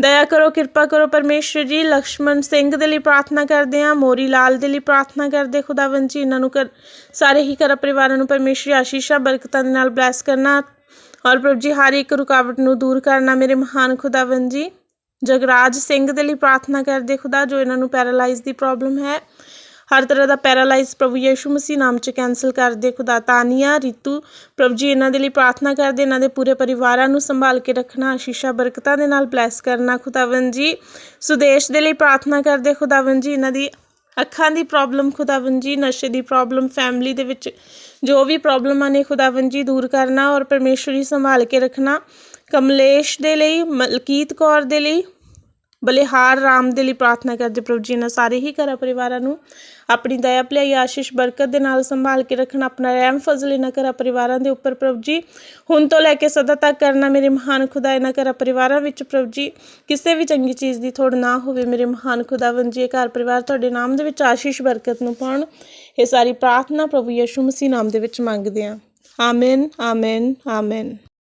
ਦਇਆ ਕਰੋ, ਕਿਰਪਾ ਕਰੋ ਪਰਮੇਸ਼ੁਰ ਜੀ। ਲక్ష్మణ ਸਿੰਘ ਦੇ ਲਈ ਪ੍ਰਾਰਥਨਾ ਕਰਦੇ ਹਾਂ, ਮੋਰੀ ਲਾਲ ਦੇ ਲਈ ਪ੍ਰਾਰਥਨਾ ਕਰਦੇ ਖੁਦਾਵੰ ਜੀ। ਇਹਨਾਂ ਨੂੰ ਸਾਰੇ ਹੀ ਘਰ ਪਰਿਵਾਰਾਂ ਨੂੰ ਪਰਮੇਸ਼ਰ ਆਸ਼ੀਸ਼ਾਂ, ਬਰਕਤਾਂ ਦੇ ਨਾਲ ਬਲੈਸ ਕਰਨਾ। ਔਰ ਪ੍ਰਭ ਜੀ, ਹਰ ਇੱਕ ਰੁਕਾਵਟ ਨੂੰ ਦੂਰ ਕਰਨਾ ਮੇਰੇ ਮਹਾਨ ਖੁਦਾਵੰ ਜੀ। ਜਗਰਾਜ ਸਿੰਘ ਦੇ ਲਈ ਪ੍ਰਾਰਥਨਾ ਕਰਦੇ ਖੁਦਾ, ਜੋ ਇਹਨਾਂ ਨੂੰ ਪੈਰਾਲਾਈਜ਼ ਦੀ ਪ੍ਰੋਬਲਮ ਹੈ। ਹਰ ਤਰ੍ਹਾਂ ਦਾ ਪੈਰਾਲਾਈਜ਼ ਪ੍ਰਭੂ ਯੇਸ਼ੂ ਮਸੀਹ ਨਾਮ ਚ ਕੈਨਸਲ ਕਰਦੇ ਖੁਦਾ। ਤਾਨੀਆ, ਰਿਤੂ, ਪ੍ਰਭੂ ਜੀ ਇਹਨਾਂ ਦੇ ਲਈ ਪ੍ਰਾਰਥਨਾ ਕਰਦੇ, ਇਹਨਾਂ ਦੇ ਪੂਰੇ ਪਰਿਵਾਰਾਂ ਨੂੰ ਸੰਭਾਲ ਕੇ ਰੱਖਣਾ ਆਸ਼ੀਸ਼ਾ ਬਰਕਤਾਂ ਦੇ ਨਾਲ ਬਲੈਸ ਕਰਨਾ ਖੁਦਾਵੰਦ ਜੀ। ਸੁਦੇਸ਼ ਦੇ ਲਈ ਪ੍ਰਾਰਥਨਾ ਕਰਦੇ ਖੁਦਾਵੰਦ ਜੀ, ਇਹਨਾਂ ਦੀ ਅੱਖਾਂ ਦੀ ਪ੍ਰੋਬਲਮ ਖੁਦਾਵੰਦ ਜੀ, ਨਸ਼ੇ ਦੀ ਪ੍ਰੋਬਲਮ, ਫੈਮਿਲੀ ਦੇ ਵਿੱਚ ਜੋ ਵੀ ਪ੍ਰੋਬਲਮਾਂ ਨੇ ਖੁਦਾਵੰਦ ਜੀ, ਦੂਰ ਕਰਨਾ ਔਰ ਪਰਮੇਸ਼ਵਰੀ ਸੰਭਾਲ ਕੇ ਰੱਖਣਾ। ਕਮਲੇਸ਼ ਦੇ ਲਈ, ਮਲਕੀਤ ਕੌਰ ਦੇ ਲਈ ਬਲਿਹਾਰ ਰਾਮ ਦੇ ਲਈ ਪ੍ਰਾਰਥਨਾ ਕਰਦੇ ਪ੍ਰਭੂ ਜੀ ਇਹਨਾਂ ਸਾਰੇ ਹੀ ਘਰਾਂ ਪਰਿਵਾਰਾਂ ਨੂੰ ਆਪਣੀ ਦਇਆ, ਭਲਾਈ, ਆਸ਼ੀਸ਼, ਬਰਕਤ ਦੇ ਨਾਲ ਸੰਭਾਲ ਕੇ ਰੱਖਣਾ, ਆਪਣਾ ਰਹਿਮ ਫਜ਼ਲ ਇਹਨਾਂ ਘਰਾਂ ਪਰਿਵਾਰਾਂ ਦੇ ਉੱਪਰ ਪ੍ਰਭੂ ਜੀ। ਹੁਣ ਤੋਂ ਲੈ ਕੇ ਸਦਾ ਤੱਕ ਕਰਨਾ ਮੇਰੇ ਮਹਾਨ ਖੁਦਾ ਇਹਨਾਂ ਘਰਾਂ ਪਰਿਵਾਰਾਂ ਵਿੱਚ ਪ੍ਰਭੂ ਜੀ। ਕਿਸੇ ਵੀ ਚੰਗੀ ਚੀਜ਼ ਦੀ ਥੋੜ ਨਾ ਹੋਵੇ ਮੇਰੇ ਮਹਾਨ ਖੁਦਾਵੰਦ ਜੀ, ਇਹ ਘਰ ਪਰਿਵਾਰ ਤੁਹਾਡੇ ਨਾਮ ਦੇ ਵਿੱਚ ਆਸ਼ੀਸ਼, ਬਰਕਤ ਨੂੰ ਪਾਉਣ। ਇਹ ਸਾਰੀ ਪ੍ਰਾਰਥਨਾ ਪ੍ਰਭੂ ਯਿਸੂ ਮਸੀਹ ਨਾਮ ਦੇ ਵਿੱਚ ਮੰਗਦੇ ਹਾਂ। ਆਮੀਨ ਆਮੀਨ ਆਮੀਨ।